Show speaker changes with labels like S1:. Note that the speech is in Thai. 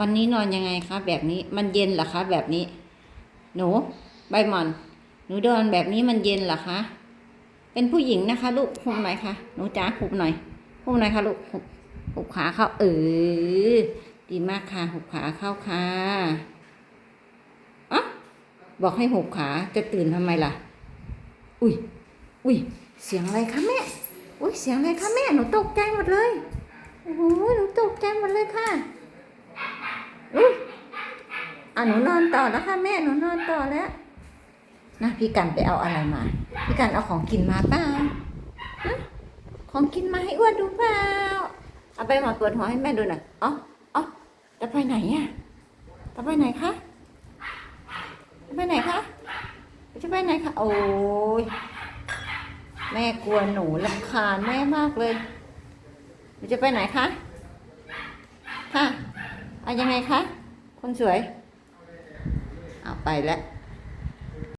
S1: วันนี้นอนยังไงคะแบบนี้มันเย็นเหรอคะแบบนี้ หนูใบหมอน หนูเดินแบบนี้มันเย็นเหรอคะเป็นผู้หญิงนะคะลูกหุบหน่อยค่ะหนูจ๋าหุบหน่อยหุบหน่อยค่ะลูกหุบหุบขาเข้าเออดีมากค่ะหุบขาเข้าค่ะอะบอกให้หุบขาจะตื่นทำไมล่ะ อุ้ยอุ้ยเสียงอะไรคะแม่อุ้ยเสียงอะไรคะแม่หนูตกใจหมดเลยโอ้โหหนูตกใจหมดเลยค่ะ อะหนูนอนต่อแล้วค่ะแม่หนูนอนต่อแล้วนะพี่กันไปเอาอะไรมา พี่กันเอาของกินมาเปล่าของกินมาให้อ้วนดูเปล่าเอาไปหมอปวดหัวให้แม่ดูหน่อยอ๋ออ๋อจะไปไหนอะจะไปไหนคะจะไปไหนคะจะไปไหนคะโอ้ยแม่กลัวหนูลำคาญแม่มากเลยจะไปไหนคะค่ะเอายังไงคะคนสวย เอาไปแล้ว